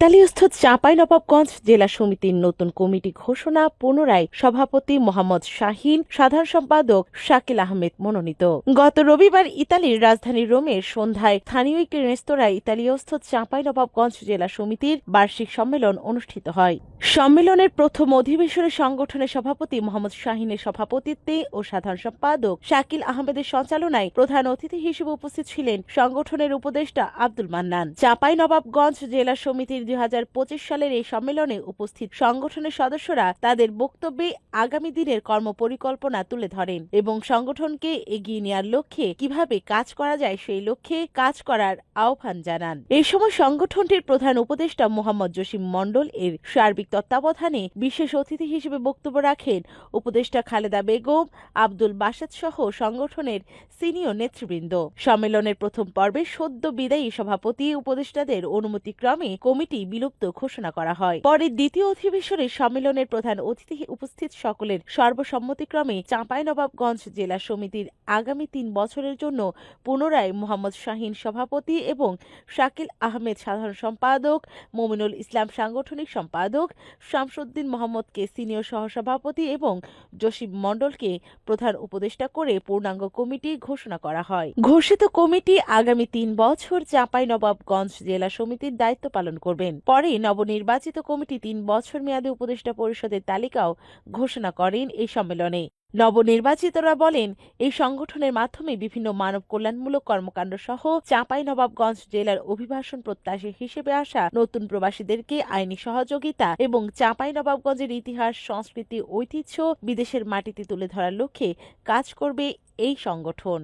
ইতালিয়স্থ চাঁপাইনবাবগঞ্জ জেলা সমিতির নতুন কমিটি ঘোষণা পুনরায় সভাপতি মোহাম্মদ শাহিন, সাধারণ সম্পাদক শাকিল আহমেদ মনোনীত। গত রবিবার ইতালির রাজধানী রোমের সন্ধ্যায় স্থানীয় একটি রেস্তোরাঁয় ইতালিয়স্থ চাঁপাইনবাবগঞ্জ জেলা সমিতির বার্ষিক সম্মেলন অনুষ্ঠিত হয়। সম্মেলনের প্রথম অধিবেশনে সংগঠনের সভাপতি মোহাম্মদ শাহিনের সভাপতিত্বে ও সাধারণ সম্পাদক শাকিল আহমেদের সঞ্চালনায় প্রধান অতিথি হিসেবে উপস্থিত ছিলেন সংগঠনের উপদেষ্টা আব্দুল মান্নান। চাপাই নবাবগঞ্জ জেলা সমিতির দুই হাজার পঁচিশ সালের এই সম্মেলনে উপস্থিত সংগঠনের সদস্যরা তাদের বক্তব্যে আগামী দিনের কর্মপরিকল্পনা তুলে ধরেন এবং সংগঠনকে এগিয়ে নেওয়ার লক্ষ্যে কীভাবে কাজ করা যায় সেই লক্ষ্যে কাজ করার আহ্বান জানান। এই সময় সংগঠনটির প্রধান উপদেষ্টা মোহাম্মদ জসিম মণ্ডল এর সার্বিক তত্ত্বাবধানে বিশেষ অতিথি হিসেবে বক্তব্য রাখেন উপদেষ্টা খালেদা বেগম, আব্দুল বাসাদ সহ সংগঠনের সিনিয়র নেতৃবৃন্দ। সম্মেলনের প্রথম পর্বে সদ্য বিদায়ী সভাপতি উপদেষ্টাদের অনুমতিক্রমে কমিটি বিলুপ্ত ঘোষণা করা হয়। পরে দ্বিতীয় অধিবেশনে সম্মেলনের প্রধান অতিথি উপস্থিত সকলের সর্বসম্মতিক্রমে চাঁপাইনবাবগঞ্জ জেলা সমিতির আগামী তিন বছরের জন্য পুনরায় মোহাম্মদ শাহিন সভাপতি এবং শাকিল আহমেদ সাধারণ সম্পাদক, মমিনুল ইসলাম সাংগঠনিক সম্পাদক, শামসুদ্দিন মোহাম্মদকে সিনিয়র সহসভাপতি এবং জসিম মণ্ডলকে প্রধান উপদেষ্টা করে পূর্ণাঙ্গ কমিটি ঘোষণা করা হয়। ঘোষিত কমিটি আগামী তিন বছর চাঁপাইনবাবগঞ্জ জেলা সমিতির দায়িত্ব পালন করবেন পরে নবনির্বাচিত কমিটি তিন বছর মেয়াদী উপদেষ্টা পরিষদের তালিকাও ঘোষণা করেন এই সম্মেলনে। নবনির্বাচিতরা বলেন, এই সংগঠনের মাধ্যমে বিভিন্ন মানব কল্যাণমূলক কর্মকাণ্ড সহ চাঁপাইনবাবগঞ্জ জেলার অভিবাসন প্রত্যাশী হিসেবে আসা নতুন প্রবাসীদেরকে আইনি সহযোগিতা এবং চাঁপাইনবাবগঞ্জের ইতিহাস, সংস্কৃতি, ঐতিহ্য বিদেশের মাটিতে তুলে ধরার লক্ষ্যে কাজ করবে এই সংগঠন।